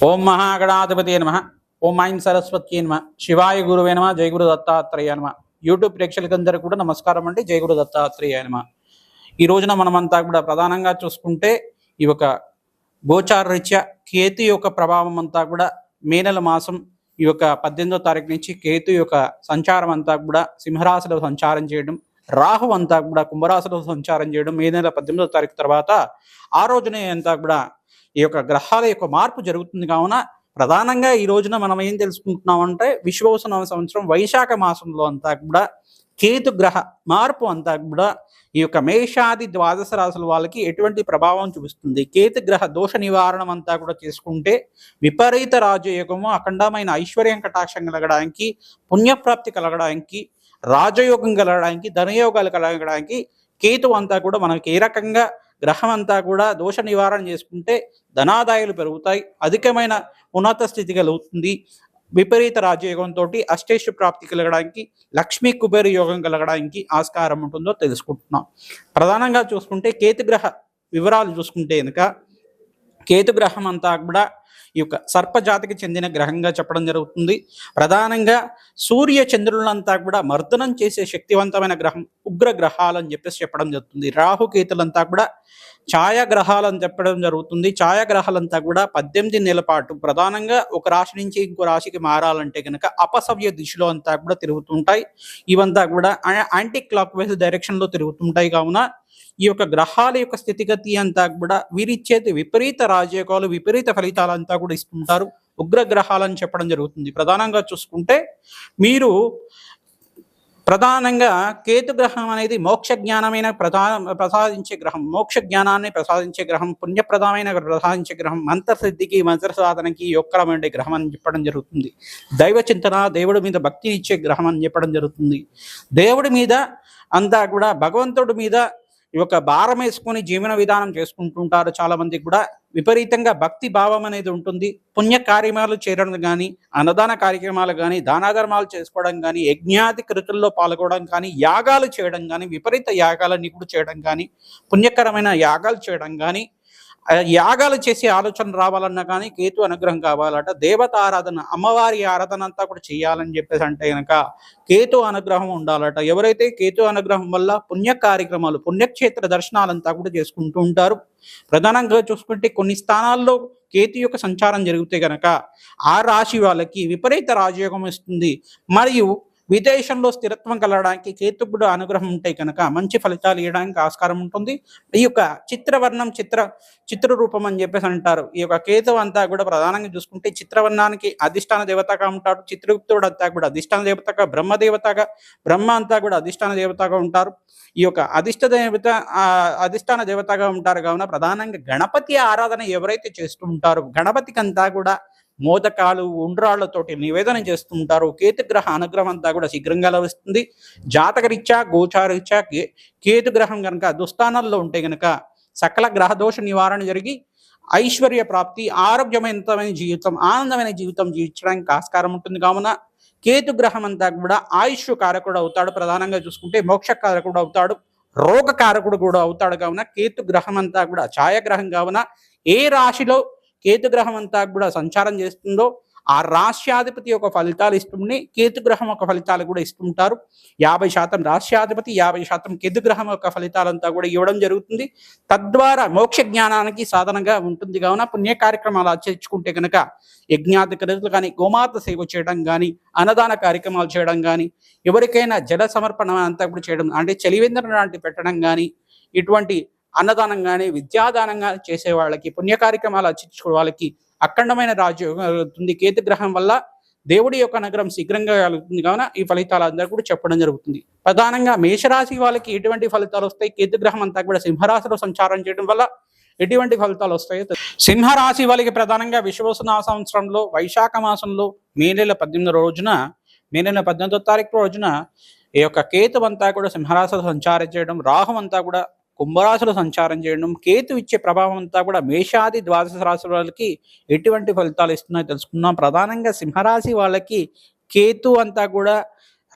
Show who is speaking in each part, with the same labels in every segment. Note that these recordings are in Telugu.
Speaker 1: ఓం మహాగణాధిపతి నమ. ఓం ఐం సరస్వతి నమ. శివాయ గురువే నమ. జయగురు దత్తాత్రేయ నమ. యూట్యూబ్ ప్రేక్షకులందరూ కూడా నమస్కారం అండి. జయగురు దత్తాత్రేయ నమ. ఈ రోజున మనమంతా కూడా ప్రధానంగా చూసుకుంటే ఈ యొక్క గోచారరీత్యా కేతు యొక్క ప్రభావం అంతా కూడా మే నెల మాసం ఈ యొక్క పద్దెనిమిదో తారీఖు నుంచి కేతు యొక్క సంచారం అంతా కూడా సింహరాశిలో సంచారం చేయడం రాహు అంతా కూడా కుంభరాశిలో సంచారం చేయడం మే నెల పద్దెనిమిదో తారీఖు తర్వాత ఆ రోజునే అంతా కూడా ఈ యొక్క గ్రహాల యొక్క మార్పు జరుగుతుంది కావున ప్రధానంగా ఈ రోజున మనం ఏం తెలుసుకుంటున్నామంటే విశ్వవసన సంవత్సరం వైశాఖ మాసంలో అంతా కూడా కేతు గ్రహ మార్పు అంతా కూడా ఈ యొక్క మేషాది ద్వాదశ రాశుల వాళ్ళకి ఎటువంటి ప్రభావం చూపిస్తుంది? కేతు గ్రహ దోష నివారణం అంతా కూడా చేసుకుంటే విపరీత రాజయోగము అఖండమైన ఐశ్వర్యం కటాక్షం కలగడానికి పుణ్యప్రాప్తి కలగడానికి రాజయోగం కలగడానికి ధనయోగాలు కలగడానికి కేతు అంతా కూడా మనకి ఏ రకంగా గ్రహం అంతా కూడా దోష నివారణ చేసుకుంటే ధనాదాయాలు పెరుగుతాయి అధికమైన ఉన్నత స్థితి కలుగుతుంది. విపరీత రాజయోగంతో అష్టేషు ప్రాప్తి కలగడానికి లక్ష్మీ కుబేర యోగం కలగడానికి ఆస్కారం ఉంటుందో తెలుసుకుంటున్నాం. ప్రధానంగా చూసుకుంటే కేతు గ్రహ వివరాలు చూసుకుంటే కనుక కేతు గ్రహం అంతా కూడా ఈ యొక్క సర్పజాతికి చెందిన గ్రహంగా చెప్పడం జరుగుతుంది. ప్రధానంగా సూర్య చంద్రులంతా కూడా మర్దనం చేసే శక్తివంతమైన గ్రహం ఉగ్ర గ్రహాలు అని చెప్పేసి చెప్పడం జరుగుతుంది. రాహుకేతులంతా కూడా ఛాయాగ్రహాలు అని చెప్పడం జరుగుతుంది. ఛాయాగ్రహాలంతా కూడా పద్దెనిమిది నెలల పాటు ప్రధానంగా ఒక రాశి నుంచి ఇంకో రాశికి మారాలంటే కనుక అపసవ్య దిశలో అంతా కూడా తిరుగుతుంటాయి. ఇవంతా కూడా యాంటీ క్లాక్ వైజ్ డైరెక్షన్లో తిరుగుతుంటాయి కావున ఈ యొక్క గ్రహాల యొక్క స్థితిగతి అంతా కూడా వీరిచ్చేది విపరీత రాజయోగాలు విపరీత ఫలితాలు ఫలితాలంతా కూడా ఇస్తుంటారు. ఉగ్రగ్రహాలని చెప్పడం జరుగుతుంది. ప్రధానంగా చూసుకుంటే మీరు ప్రధానంగా కేతు గ్రహం అనేది మోక్ష జ్ఞానమైన ప్రధాన ప్రసాదించే గ్రహం మోక్ష జ్ఞానాన్ని ప్రసాదించే గ్రహం పుణ్యప్రదమైన ప్రసాదించే గ్రహం మంత్రసిద్ధికి మంత్ర సాధనకి యొక్కరమైన గ్రహం అని చెప్పడం జరుగుతుంది. దైవ చింతన దేవుడి మీద భక్తి ఇచ్చే గ్రహం అని చెప్పడం జరుగుతుంది. దేవుడి మీద అంతా కూడా భగవంతుడి మీద ఈ యొక్క భారం వేసుకొని జీవన విధానం చేసుకుంటుంటారు. చాలా కూడా విపరీతంగా భక్తి భావం అనేది ఉంటుంది. పుణ్య కార్యక్రమాలు చేయడం కానీ అన్నదాన కార్యక్రమాలు కానీ దానాధర్మాలు చేసుకోవడం కానీ యజ్ఞాది కృతుల్లో పాల్గొనడం కానీ యాగాలు చేయడం కానీ విపరీత యాగాలన్నీ కూడా చేయడం కానీ పుణ్యకరమైన యాగాలు చేయడం కానీ యాగాలు చేసే ఆలోచన రావాలన్నా కానీ కేతు అనుగ్రహం కావాలట. దేవత ఆరాధన అమ్మవారి ఆరాధన అంతా కూడా చేయాలని చెప్పేసి అంటే కనుక కేతు అనుగ్రహం ఉండాలట. ఎవరైతే కేతు అనుగ్రహం వల్ల పుణ్య కార్యక్రమాలు పుణ్యక్షేత్ర దర్శనాలంతా కూడా చేసుకుంటూ ఉంటారు. ప్రధానంగా చూసుకుంటే కొన్ని స్థానాల్లో కేతు యొక్క సంచారం జరిగితే గనక ఆ రాశి వాళ్ళకి విపరీత రాజయోగం ఇస్తుంది మరియు విదేశంలో స్థిరత్వం కలగడానికి కేతుకుడు అనుగ్రహం ఉంటే కనుక మంచి ఫలితాలు ఇవ్వడానికి ఆస్కారం ఉంటుంది. ఈ యొక్క చిత్రవర్ణం చిత్ర చిత్ర రూపం అని చెప్పేసి అంటారు. ఈ యొక్క కేతువు అంతా కూడా ప్రధానంగా చూసుకుంటే చిత్రవర్ణానికి అధిష్టాన దేవతగా ఉంటాడు. చిత్రగుప్తుడు అంతా కూడా అధిష్టాన దేవతగా బ్రహ్మ దేవతగా బ్రహ్మ అంతా కూడా అధిష్టాన దేవతగా ఉంటారు. ఈ యొక్క అధిష్ట దేవత ఆ, అధిష్టాన దేవతగా ఉంటారు. కావున ప్రధానంగా గణపతి ఆరాధన ఎవరైతే చేస్తూ ఉంటారో గణపతికి అంతా కూడా మోదకాలు ఉండ్రాళ్ళతోటి నివేదన చేస్తుంటారు. కేతుగ్రహ అనుగ్రహం అంతా కూడా శీఘ్రంగా లభిస్తుంది. జాతకరీత్యా గోచారీత్యా కే కేతుగ్రహం కనుక దుస్థానాల్లో ఉంటే కనుక సకల గ్రహదోష నివారణ జరిగి ఐశ్వర్య ప్రాప్తి ఆరోగ్యమైనమైన జీవితం ఆనందమైన జీవితం జీవించడానికి ఆస్కారం ఉంటుంది కావున కేతు గ్రహం అంతా కూడా ఆయుష్ కారకుడు అవుతాడు. ప్రధానంగా చూసుకుంటే మోక్ష కారకుడు అవుతాడు. రోగ కారకుడు కూడా అవుతాడు కావున కేతు గ్రహం అంతా కూడా ఛాయాగ్రహం కావున ఏ రాశిలో కేతు గ్రహం అంతా కూడా సంచారం చేస్తుందో ఆ రాష్ట్రాధిపతి యొక్క ఫలితాలు ఇస్తుంది కేతు గ్రహం యొక్క ఫలితాలు కూడా ఇస్తుంటారు. యాభై శాతం రాష్ట్రాధిపతి యాభై శాతం కేతు గ్రహం యొక్క ఫలితాలంతా కూడా ఇవ్వడం జరుగుతుంది. తద్వారా మోక్ష జ్ఞానానికి సాధనంగా ఉంటుంది. కావున పుణ్య కార్యక్రమాలు ఆచరించుకుంటే కనుక యజ్ఞాది క్రియలు కానీ గోమాత సేవ చేయడం కానీ అన్నదాన కార్యక్రమాలు చేయడం కానీ ఎవరికైనా జల సమర్పణ అంతా కూడా చేయడం అంటే చలివేంద్రం లాంటి పెట్టడం కానీ ఇటువంటి అన్నదానం కానీ విద్యాదానం కానీ చేసే వాళ్ళకి పుణ్య కార్యక్రమాలు అర్చించుకునే వాళ్ళకి అఖండమైన రాజయోగం కలుగుతుంది. కేతు గ్రహం వల్ల దేవుడి యొక్క నగరం శీఘ్రంగా కలుగుతుంది. కావున ఈ ఫలితాలు అందరూ కూడా చెప్పడం జరుగుతుంది. ప్రధానంగా మేషరాశి వాళ్ళకి ఎటువంటి ఫలితాలు వస్తాయి? కేతు గ్రహం అంతా కూడా సింహరాశిలో సంచారం చేయడం వల్ల ఎటువంటి ఫలితాలు వస్తాయో సింహరాశి వాళ్ళకి ప్రధానంగా విశ్వసన సంవత్సరంలో వైశాఖ మాసంలో మే నెల పద్దెనిమిది రోజున మే నెల పద్దెనిమిదో తారీఖు రోజున ఈ యొక్క కేతు అంతా కూడా సింహరాశిలో సంచారం చేయడం రాహు అంతా కూడా కుంభరాశిలో సంచారం చేయడం కేతు ఇచ్చే ప్రభావం అంతా కూడా మేషాది ద్వాదశ రాశి వాళ్ళకి ఎటువంటి ఫలితాలు ఇస్తున్నాయో తెలుసుకుందాం. ప్రధానంగా సింహరాశి వాళ్ళకి కేతు అంతా కూడా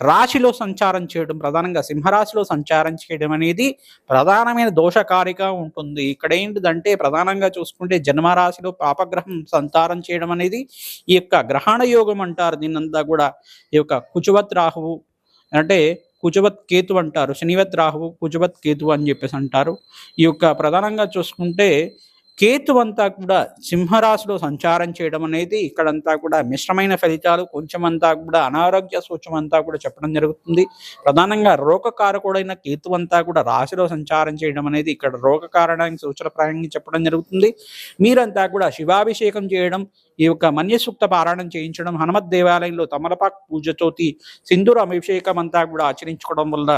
Speaker 1: రాశిలో సంచారం చేయడం ప్రధానంగా సింహరాశిలో సంచారం చేయడం అనేది ప్రధానమైన దోషకారిగా ఉంటుంది. ఇక్కడ ఏంటిదంటే ప్రధానంగా చూసుకుంటే జన్మరాశిలో పాపగ్రహం సంచారం చేయడం అనేది ఈ యొక్క గ్రహణ యోగం అంటారు. దీన్నంతా కూడా ఈ యొక్క కుచువత్ రాహువు అంటే కుజవత్ కేతు అంటారు. శనివత్ రాహువు కుజవత్ కేతు అని చెప్పేసి అంటారు. ఈ యొక్క ప్రధానంగా చూసుకుంటే కేతు అంతా కూడా సింహరాశిలో సంచారం చేయడం అనేది ఇక్కడంతా కూడా మిశ్రమైన ఫలితాలు కొంచెం అంతా కూడా అనారోగ్య సూచం అంతా కూడా చెప్పడం జరుగుతుంది. ప్రధానంగా రోగకారకుడైన కేతు అంతా కూడా రాశిలో సంచారం చేయడం అనేది ఇక్కడ రోగ కారణానికి సూచనప్రాయంగా చెప్పడం జరుగుతుంది. మీరంతా కూడా శివాభిషేకం చేయడం ఈ యొక్క మన్యసూక్త పారాయణం చేయించడం హనుమత్ దేవాలయంలో తమలపాకు పూజతోటి సింధూర అభిషేకం అంతా కూడా ఆచరించుకోవడం వల్ల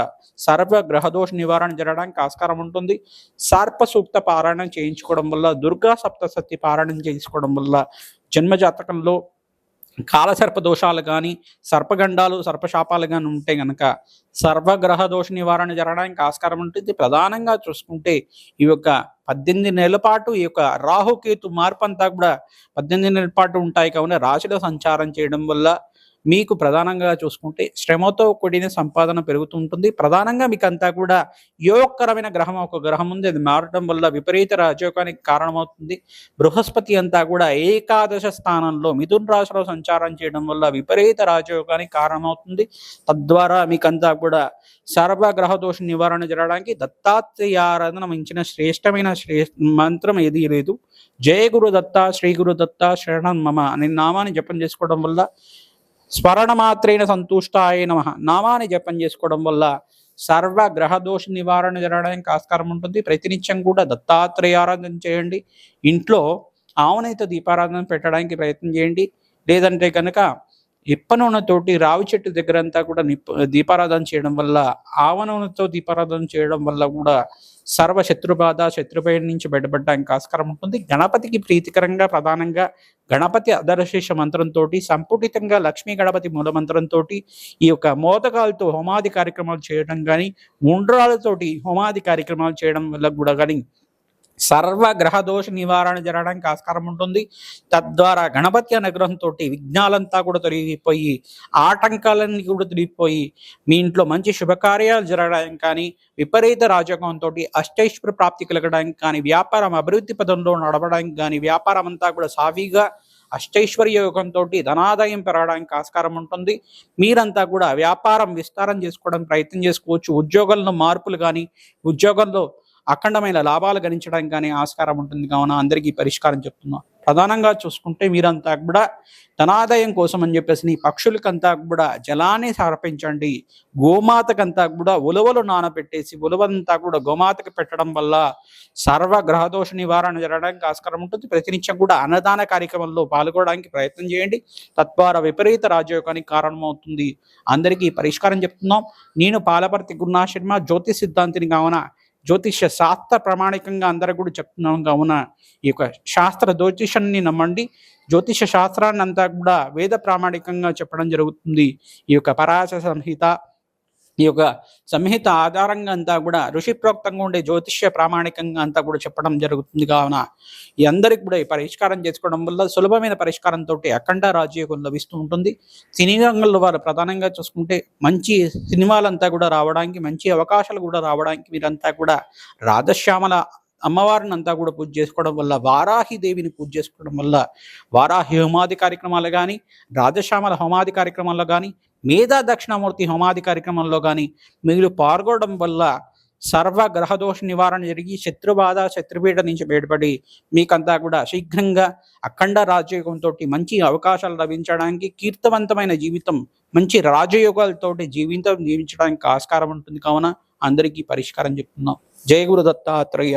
Speaker 1: సర్వ గ్రహదోష నివారణ జరగడానికి ఆస్కారం ఉంటుంది. సర్ప సూక్త పారాయణం చేయించుకోవడం వల్ల దుర్గా సప్తసతి పారాయణం చేసుకోవడం వల్ల జన్మజాతకంలో కాలసర్ప దోషాలు కానీ సర్పగండాలు సర్పశాపాలు కానీ ఉంటే గనక సర్వగ్రహ దోష నివారణ జరగడానికి ఆస్కారం ఉంటుంది. ప్రధానంగా చూసుకుంటే ఈ యొక్క పద్దెనిమిది నెలల పాటు ఈ యొక్క రాహుకేతు మార్పు అంతా కూడా పద్దెనిమిది నెలల పాటు ఉంటాయి. కావున రాశిలో సంచారం చేయడం వల్ల మీకు ప్రధానంగా చూసుకుంటే శ్రమతో కూడిన సంపాదన పెరుగుతుంటుంది. ప్రధానంగా మీకు అంతా కూడా యోగకరమైన గ్రహం ఒక గ్రహం ఉంది. అది మారడం వల్ల విపరీత రాజయోగానికి కారణమవుతుంది. బృహస్పతి అంతా కూడా ఏకాదశ స్థానంలో మిథున్ రాశిలో సంచారం చేయడం వల్ల విపరీత రాజయోగానికి కారణమవుతుంది. తద్వారా మీకంతా కూడా సర్వగ్రహ దోష నివారణ జరగడానికి దత్తాత్రేయారాధన మించిన శ్రేష్టమైన శ్రే మంత్రం ఏదీ లేదు. జయ గురు దత్త శ్రీ గురు దత్త శరణం మమ అనే నామాన్ని జపం చేసుకోవడం వల్ల స్మరణ మాత్రైన సంతుష్టాయ నమ. నామాన్ని జపం చేసుకోవడం వల్ల సర్వ గ్రహ దోష నివారణ జరగడానికి ఆస్కారం ఉంటుంది. ప్రతినిత్యం కూడా దత్తాత్రేయ ఆరాధన చేయండి. ఇంట్లో ఆవునైతే దీపారాధన పెట్టడానికి ప్రయత్నం చేయండి. లేదంటే కనుక ఇప్పనూనెతోటి రావి చెట్టు దగ్గర అంతా కూడా నిప్ దీపారాధన చేయడం వల్ల ఆవనూనెతో దీపారాధన చేయడం వల్ల కూడా సర్వ శత్రుబాధ శత్రుపై నుంచి బయటపడడానికి ఆస్కారం ఉంటుంది. గణపతికి ప్రీతికరంగా ప్రధానంగా గణపతి అదరశేష మంత్రంతో సంపుటితంగా లక్ష్మీ గణపతి మూల మంత్రంతో ఈ యొక్క మోదకాలతో హోమాది కార్యక్రమాలు చేయడం కానీ ఉండ్రాలతోటి హోమాది కార్యక్రమాలు చేయడం వల్ల కూడా కానీ సర్వ గ్రహ దోష నివారణ జరగడానికి ఆస్కారం ఉంటుంది. తద్వారా గణపతి అనుగ్రహంతో విఘ్నాలంతా కూడా తొలగిపోయి ఆటంకాలన్నీ కూడా తొలగిపోయి మీ ఇంట్లో మంచి శుభకార్యాలు జరగడానికి కానీ విపరీత రాజకంతో అష్టైశ్వర ప్రాప్తి కలగడానికి కానీ వ్యాపారం అభివృద్ధి పదంలో నడవడానికి కానీ వ్యాపారం అంతా కూడా సాఫీగా అష్టైశ్వర్య యోగంతో ధనాదాయం పెరగడానికి ఆస్కారం ఉంటుంది. మీరంతా కూడా వ్యాపారం విస్తారం చేసుకోవడం ప్రయత్నం చేసుకోవచ్చు. ఉద్యోగంలో మార్పులు కానీ ఉద్యోగంలో అఖండమైన లాభాలు గణించడానికి కానీ ఆస్కారం ఉంటుంది. కావున అందరికీ పరిష్కారం చెప్తున్నాం. ప్రధానంగా చూసుకుంటే మీరంతా కూడా ధనాదాయం కోసం అని చెప్పేసి నీ పక్షులకంతా కూడా జలాన్ని సమర్పించండి. గోమాతకంతా కూడా ఉలవలు నానబెట్టేసి ఉలవంతా కూడా గోమాతకు పెట్టడం వల్ల సర్వ గ్రహదోష నివారణ జరగడానికి ఆస్కారం ఉంటుంది. ప్రతినిత్యం కూడా అన్నదాన కార్యక్రమంలో పాల్గొనడానికి ప్రయత్నం చేయండి. తద్వారా విపరీత రాజయోగానికి కారణమవుతుంది. అందరికీ పరిష్కారం చెప్తున్నాం. నేను పాలపర్తి గున్నా శర్మ జ్యోతి సిద్ధాంతిని కావున జ్యోతిష శాస్త్ర ప్రామాణికంగా అందరూ కూడా చెప్తున్నాం. కావున ఈ యొక్క శాస్త్ర జ్యోతిషాన్ని నమ్మండి. జ్యోతిష శాస్త్రాన్ని అంతా కూడా వేద ప్రామాణికంగా చెప్పడం జరుగుతుంది. ఈ యొక్క పరాశ సంహిత ఈ యొక్క సంహిత ఆధారంగా అంతా కూడా ఋషి ప్రోక్తంగా ఉండే జ్యోతిష్య ప్రామాణికంగా అంతా కూడా చెప్పడం జరుగుతుంది. కావున ఈ అందరికి కూడా ఈ పరిష్కారం చేసుకోవడం వల్ల సులభమైన పరిష్కారంతో అఖండ రాజ్యోగం లభిస్తూ ఉంటుంది. సినీ రంగంలో వారు ప్రధానంగా చూసుకుంటే మంచి సినిమాలంతా కూడా రావడానికి మంచి అవకాశాలు కూడా రావడానికి మీరంతా కూడా రాధశ్యామల అమ్మవారిని అంతా కూడా పూజ చేసుకోవడం వల్ల వారాహి దేవిని పూజ చేసుకోవడం వల్ల వారాహి హోమాది కార్యక్రమాలు కానీ రాజశ్యామల హోమాది కార్యక్రమాల్లో కానీ మేధా దక్షిణామూర్తి హోమాది కార్యక్రమంలో కానీ మిగిలి పాల్గొనడం వల్ల సర్వ గ్రహదోష నివారణ జరిగి శత్రుబాధ శత్రుపీడ నుంచి బయటపడి మీకంతా కూడా శీఘ్రంగా అఖండ రాజయోగంతో మంచి అవకాశాలు లభించడానికి కీర్తవంతమైన జీవితం మంచి రాజయోగాలతోటి జీవితం జీవించడానికి ఆస్కారం ఉంటుంది. కావున అందరికీ పరిష్కారం చెప్తున్నాం. జయ గురు దత్తాత్రేయ